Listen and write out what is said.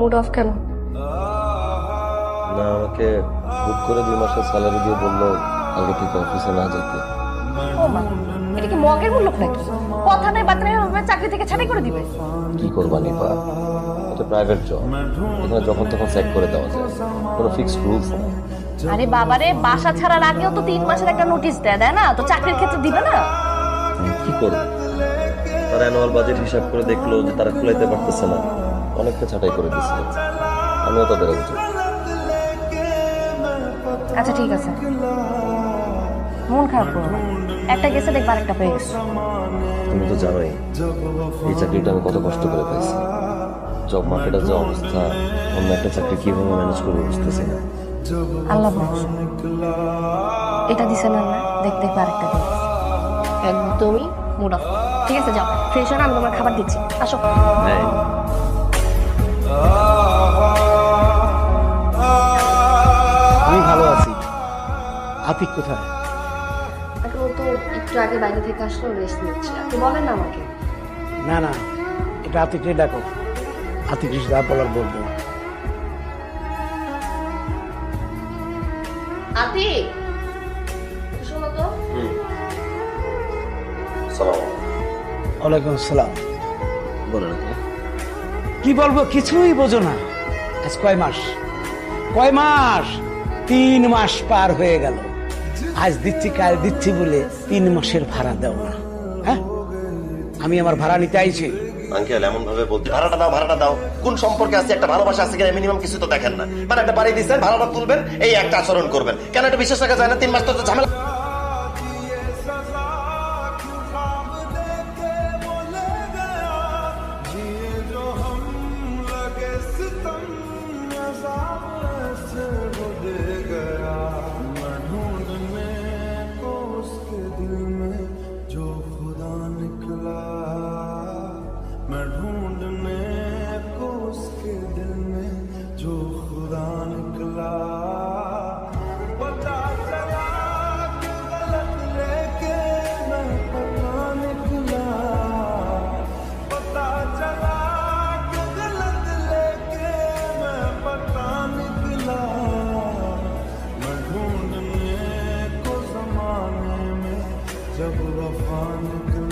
Mood of কেন? না আমাকে হুট করে দুই মাসের স্যালারি দিয়ে বলল আগে থেকে অফিসে না যেতে। ও মা এটা কি মগের মূল্য নাকি? কথা নেই বার্তা নেই চাকরি থেকে ছাড়াই করে দিবে। কি করবা নিপা? এটা প্রাইভেট জব এখানে যখন তখন চেক করে দেওয়া যায়। কোনো ফিক্সড রুলস নেই আরে বাবারে বাসা ছাড়ার আগেও তো তিন মাসের একটা নোটিশ দেয় দেয় না? তো চাকরির ক্ষেত্রে দিবে না? কি করব? তারা অ্যানুয়াল বাজেট হিসাব করে দেখল যে তারা খুলাইতে পারতেছে না। অনেকটা ছাঁটাই করে দিচ্ছে আমিও তাদের একজন আচ্ছা ঠিক আছে। মন খারাপ করো না। একটা গেছে দেখবার একটা পেয়ে গেছো। তুমি তো জানোই এই চাকরিটা আমি কত কষ্ট করে পাইছি। জব মার্কেটের যে অবস্থা অন্য একটা চাকরি কীভাবে ম্যানেজ করব বুঝতেছি না। আল্লাহ ভরসা। এটা দিছে না না দেখতে দেখবে আরেকটা দিয়ে দিছে। একদমই মুড অফ ঠিক আছে যাও। ফ্রেশ হয়ে আমি তোমার খাবার দিচ্ছি। আসো। হ্যাঁ। আতিক কোথায়? ও তো একটু আগে বাইরে থেকে আসলো রেস্ট নিচ্ছে। আপনি বলেন না আমাকে। না না এটা আতিককে ডাকো। আতিক যা বলার বলব। আতি শোনো তো। সালাম। ওয়ালাইকুম আসসালাম। বলে নাকি কি বলব কিছুই বোঝো না। আজ কয় মাস? কয় মাস? তিন মাস পার হয়ে গেল। আজ দিচ্ছি, কাল দিচ্ছি বলে তিন মাসের ভাড়া দেও না। হ্যাঁ? আমি আমার ভাড়া নিতে আইছি। আঙ্কেল এমন ভাবে বলতে ভাড়াটা দাও ভাড়াটা দাও। কোন সম্পর্কে আছে একটা ভালোবাসা আছে কিনা মিনিমাম কিছু তো দেখেন না। মানে একটা বাড়ি দিচ্ছেন, ভাড়াটা তুলবেন, এই একটা আচরণ করবেন। কেন একটা বিশ্বাস রাখা যায় না তিন মাস তো ঝামেলা मैं ढूँढने को उसके दिल में जो खुदा निकला। पता चला गलत लेके पता पता चला गलत लेके मैं पता निकला। में जब वफा निकला।